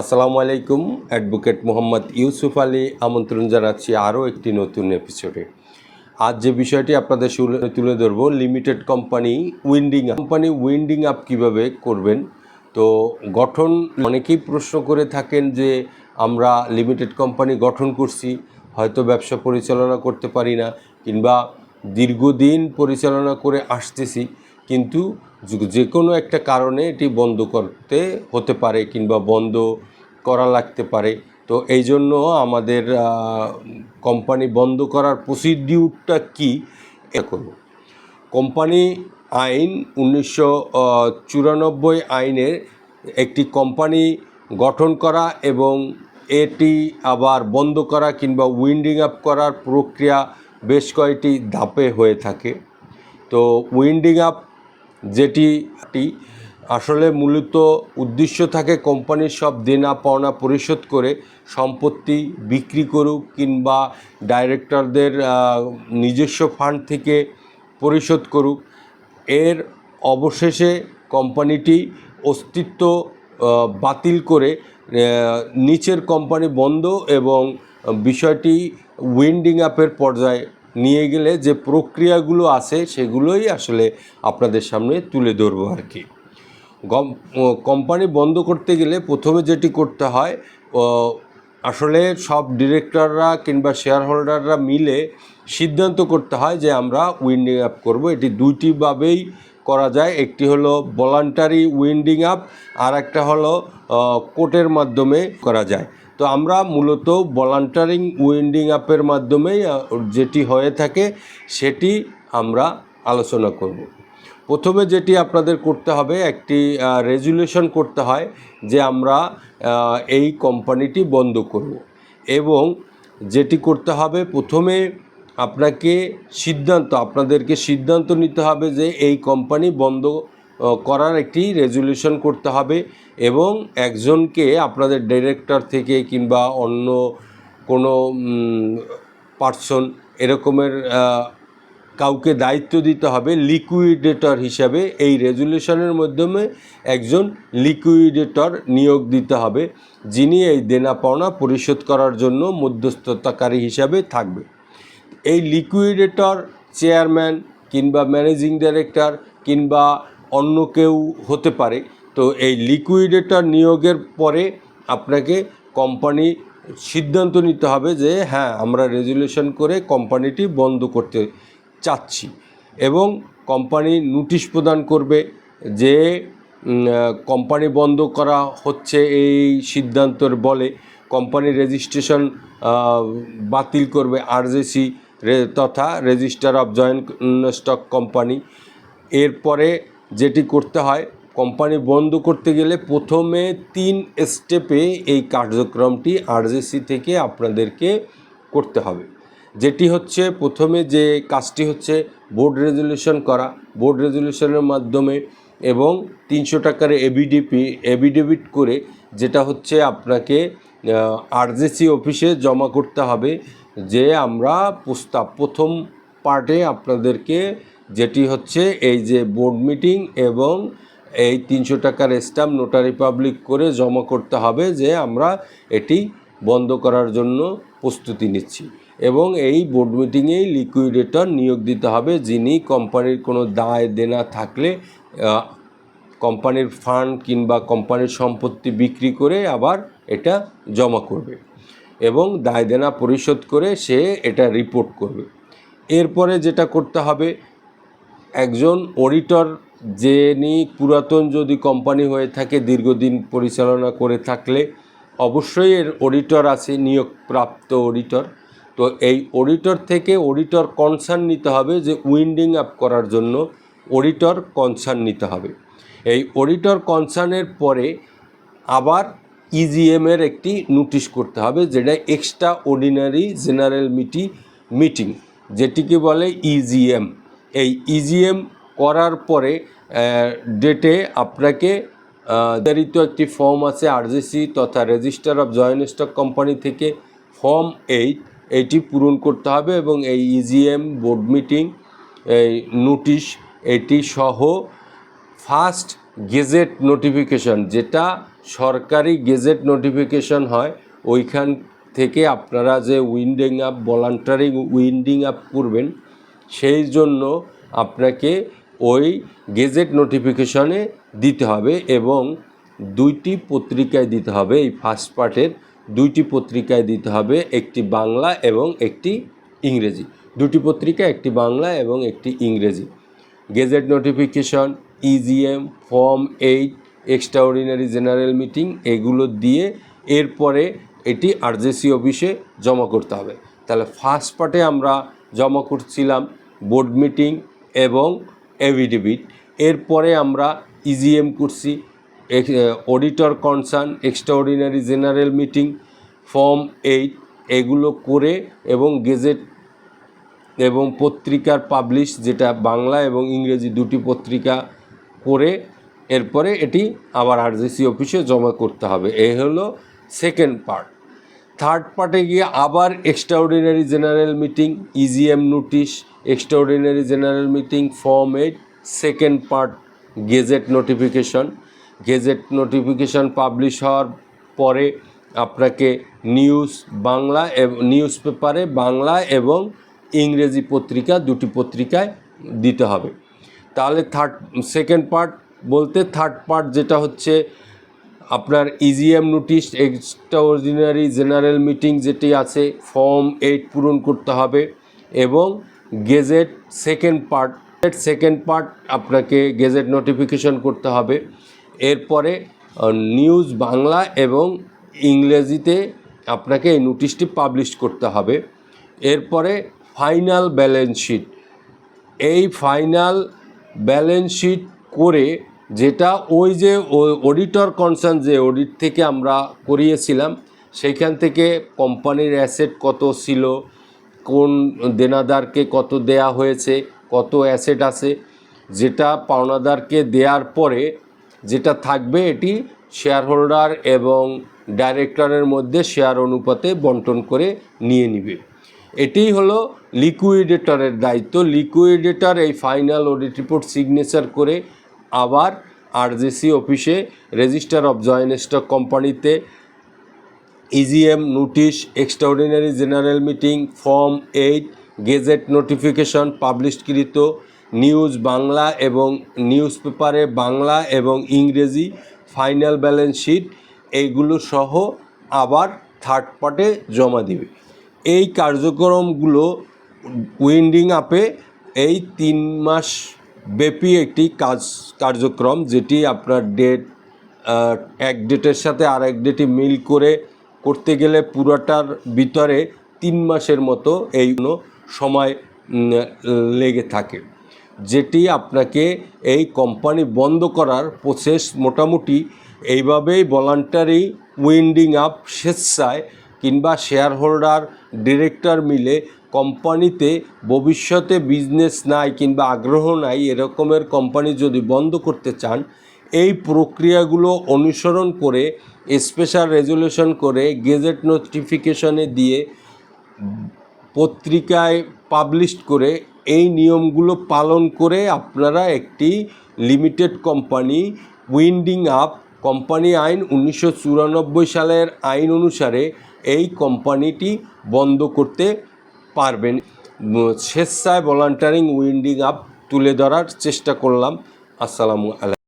আসসালামু আলাইকুম, অ্যাডভোকেট মোহাম্মদ ইউসুফ আলী। আমন্ত্রণ জানাচ্ছি আরও একটি নতুন এপিসোডে আজ যে বিষয়টি আপনাদের তুলে ধরবো limited company winding up company winding up কীভাবে করবেন? তো গঠন, অনেকেই প্রশ্ন করে থাকেন যে আমরা লিমিটেড কোম্পানি গঠন করছি, হয়তো ব্যবসা পরিচালনা করতে পারি না, কিংবা দীর্ঘদিন পরিচালনা করে আসতেছি, কিন্তু যে- কোনো একটা কারণে এটি বন্ধ করতে হতে পারে কিংবা বন্ধ করা লাগতে পারে। তো এই জন্য আমাদের কোম্পানি বন্ধ করার প্রসিডিউরটা কী? করব কোম্পানি আইন উনিশশো চুরানব্বই আইনের একটি কোম্পানি গঠন করা এবং এটি আবার বন্ধ করা কিংবা উইন্ডিং আপ করার প্রক্রিয়া বেশ কয়েকটি ধাপে হয়ে থাকে। তো উইন্ডিং আপ যেটি আসলে মূলত উদ্দেশ্য থাকে কোম্পানির সব দেনা পাওনা পরিশোধ করে সম্পত্তি বিক্রি করুক কিংবা ডাইরেক্টরদের নিজস্ব ফান্ড থেকে পরিশোধ করুক। এর অবশেষে কোম্পানিটি অস্তিত্ব বাতিল করে নিচের কোম্পানি বন্ধ এবং বিষয়টি উইন্ডিং আপের পর্যায়ে নিয়ে গেলে যে প্রক্রিয়াগুলো আছে সেগুলোই আসলে আপনাদের সামনে তুলে ধরবো আর কি। কোম্পানি বন্ধ করতে গেলে প্রথমে যেটি করতে হয় আসলে সব ডিরেক্টররা কিংবা শেয়ার হোল্ডাররা মিলে সিদ্ধান্ত করতে হয় যে আমরা উইন্ডিং আপ করব। এটি দুইটিভাবেই করা যায়, একটি হলো ভলান্টারি উইন্ডিং আপ আর একটা হলো কোর্টের মাধ্যমে করা যায়। তো আমরা মূলত ভলান্টারিং উইন্ডিং আপের মাধ্যমেই যেটি হয়ে থাকে, সেটি আমরা আলোচনা করব। প্রথমে যেটি আপনাদের করতে হবে, একটি রেজুলেশন করতে হয় যে আমরা এই কোম্পানিটি বন্ধ করব। এবং যেটি করতে হবে, প্রথমে আপনাকে সিদ্ধান্ত, আপনাদেরকে সিদ্ধান্ত নিতে হবে যে এই কোম্পানি বন্ধ করার একটি রেজুলেশন করতে হবে এবং একজনকে আপনাদের ডিরেক্টর থেকে কিংবা অন্য কোনো পার্সন এরকমের কাউকে দায়িত্ব দিতে হবে লিকুইডেটর হিসাবে। এই রেজুলেশনের মাধ্যমে একজন লিকুইডেটর নিয়োগ দিতে হবে, যিনি এই দেনা পাওনা পরিশোধ করার জন্য মধ্যস্থতাকারী হিসাবে থাকবে। এই লিকুইডেটর চেয়ারম্যান কিংবা ম্যানেজিং ডাইরেক্টর কিংবা অন্য কেউ হতে পারে। তো এই লিকুইডেটর নিয়োগের পরে আপনাকে কোম্পানি সিদ্ধান্ত নিতে হবে যে হ্যাঁ আমরা রেজুলেশন করে কোম্পানিটি বন্ধ করতে চাচ্ছি। এবং কোম্পানি নোটিশ প্রদান করবে যে কোম্পানি বন্ধ করা হচ্ছে এই সিদ্ধান্তর বলে। কোম্পানি রেজিস্ট্রেশন বাতিল করবে আরজেসি তথা register of joint stock company. এরপরে যেটি করতে হয়, কোম্পানি বন্ধ করতে গেলে প্রথমে তিন স্টেপে এই কার্যক্রমটি আরজেসি থেকে আপনাদেরকে করতে হবে। যেটি হচ্ছে প্রথমে যে কাজটি হচ্ছে বোর্ড রেজলিউশন করা। বোর্ড রেজলিউশনের মাধ্যমে এবং তিনশো টাকার এবিডিপি এবিডেবিট করে যেটা হচ্ছে আপনাকে আরজেসি অফিসে জমা করতে হবে যে আমরা প্রস্তাব, প্রথম পার্টে আপনাদেরকে যেটি হচ্ছে এই যে বোর্ড মিটিং এবং এই তিনশো টাকার স্ট্যাম্প নোটারি পাবলিক করে জমা করতে হবে যে আমরা এটি বন্ধ করার জন্য প্রস্তুতি নিচ্ছি। এবং এই বোর্ড মিটিংয়েই লিকুইডেটর নিয়োগ দিতে হবে যিনি কোম্পানির কোনো দায় দেনা থাকলে কোম্পানির ফান্ড কিংবা কোম্পানির সম্পত্তি বিক্রি করে আবার এটা জমা করবে এবং দায় দেনা পরিশোধ করে সে এটা রিপোর্ট করবে। এরপরে যেটা করতে হবে একজন অডিটর যিনি পুরাতন যদি কোম্পানি হয়ে থাকে, দীর্ঘদিন পরিচালনা করে থাকলে, অবশ্যই এর অডিটর আছে, নিয়োগপ্রাপ্ত অডিটর তো এই অডিটর থেকে অডিটর কনসার্ন নিতে হবে যে উইন্ডিং আপ করার জন্য অডিটর কনসার্ন নিতে হবে। এই অডিটর কনসার্নের পরে আবার ইজিএমের একটি নোটিশ করতে হবে, যেটা এক্সট্রা অর্ডিনারি জেনারেল মিটি মিটিং যেটিকে বলে ইজিএম এই ইজিএম করার পরে ডেটে আপনাকে নির্ধারিত একটি ফর্ম আছে আরজিসি তথা register of joint stock company থেকে ফর্ম এইট এইটি পূরণ করতে হবে এবং এই ইজিএম বোর্ড মিটিং এই নোটিশ এটি সহ ফার্স্ট গেজেট নোটিফিকেশন যেটা সরকারি গেজেট নোটিফিকেশন হয়, ওইখান থেকে আপনারা যে winding up voluntary winding up করবেন সেই জন্য আপনাকে ওই গেজেট নোটিফিকেশনে দিতে হবে এবং দুইটি পত্রিকায় দিতে হবে, এই ফার্স্ট পার্টের দুইটি পত্রিকায় দিতে হবে, একটি বাংলা এবং একটি ইংরেজি। দুটি পত্রিকা, একটি বাংলা এবং একটি ইংরেজি। Gazette notification EGM form eight extraordinary general meeting এগুলো দিয়ে এরপরে এটি আরজেসি অফিসে জমা করতে হবে। তাহলে ফার্স্ট পার্টে আমরা জমা করছিলাম বোর্ড মিটিং এবং এভিডেভিট। এরপরে আমরা ইজিএম করছি auditor concern extraordinary general meeting form eight এগুলো করে এবং গেজেট এবং পত্রিকার পাবলিশ যেটা বাংলা এবং ইংরেজি দুটি পত্রিকা করে, এরপরে এটি আবার আরজিসি অফিসে জমা করতে হবে। এই হলো সেকেন্ড পার্ট থার্ড পার্টে গিয়ে আবার extraordinary general meeting EGM notice extraordinary general meeting form eight second part gazette notification gazette notification publish হওয়ার পরে আপনাকে নিউজ বাংলা নিউজ পেপারে বাংলা এবং ইংরেজি পত্রিকা দুটি পত্রিকায় দিতে হবে। তাহলে থার্ড সেকেন্ড পার্ট বলতে থার্ড পার্ট যেটা হচ্ছে আপনার EGM notice extraordinary general meeting যেটি আছে ফর্ম এইট পূরণ করতে হবে এবং gazette second part second part আপনাকে গেজেট নোটিফিকেশন করতে হবে। এরপরে নিউজ বাংলা এবং ইংরেজিতে আপনাকে এই নোটিশটি পাবলিশ করতে হবে। এরপরে ফাইনাল ব্যালেন্স শিট এই ফাইনাল ব্যালেন্স শিট করে যেটা ওই যে অডিটর কনসার্ন যে অডিট থেকে আমরা করিয়েছিলাম, সেইখান থেকে কোম্পানির অ্যাসেট কত ছিল, কোন দেনাদারকে কত দেয়া হয়েছে, কত অ্যাসেট আছে, যেটা পাওনাদারকে দেওয়ার পরে যেটা থাকবে এটি শেয়ার হোল্ডার এবং ডাইরেক্টরের মধ্যে শেয়ার অনুপাতে বন্টন করে নিয়ে নিবে। এটিই হলো লিকুইডেটরের দায়িত্ব। লিকুইডেটর এই ফাইনাল অডিট রিপোর্ট সিগনেচার করে আবার আরজিসি অফিসে রেজিস্টার অফ জয়েন্ট স্টক কোম্পানিতে EGM notice extraordinary general meeting form eight gazette notification পাবলিশকৃত news Bangla এবং নিউজ পেপারে বাংলা এবং ইংরেজি ফাইনাল ব্যালেন্স শিট এইগুলো সহ আবার থার্ড পার্টে জমা দিবে। এই কার্যক্রমগুলো উইন্ডিং আপে এই তিন মাস ব্যাপী একটি কাজ, কার্যক্রম যেটি আপনার ডেট এক ডেটের সাথে আর এক ডেটে মিল করে করতে গেলে পুরোটার ভিতরে তিন মাসের মতো এই সময় লেগে থাকে। যেটি আপনাকে এই কোম্পানি বন্ধ করার প্রসেস মোটামুটি এইভাবেই ভলান্টারি উইন্ডিং আপ স্বেচ্ছায় কিংবা শেয়ার হোল্ডার ডিরেক্টর মিলে কোম্পানিতে ভবিষ্যতে বিজনেস নাই কিংবা আগ্রহ নাই, এরকমের কোম্পানি যদি বন্ধ করতে চান, এই প্রক্রিয়াগুলো অনুসরণ করে স্পেশাল রেজুলেশন করে গেজেট নোটিফিকেশনে দিয়ে পত্রিকায় পাবলিশ করে এই নিয়মগুলো পালন করে আপনারা একটি limited company winding up company আইন উনিশশো চুরানব্বই সালের আইন অনুসারে এই কোম্পানিটি বন্ধ করতে পারবেন। স্বেচ্ছায় ভলান্টারিং উইন্ডিং আপ তুলে ধরার চেষ্টা করলাম। আসসালামু আলাইকুম।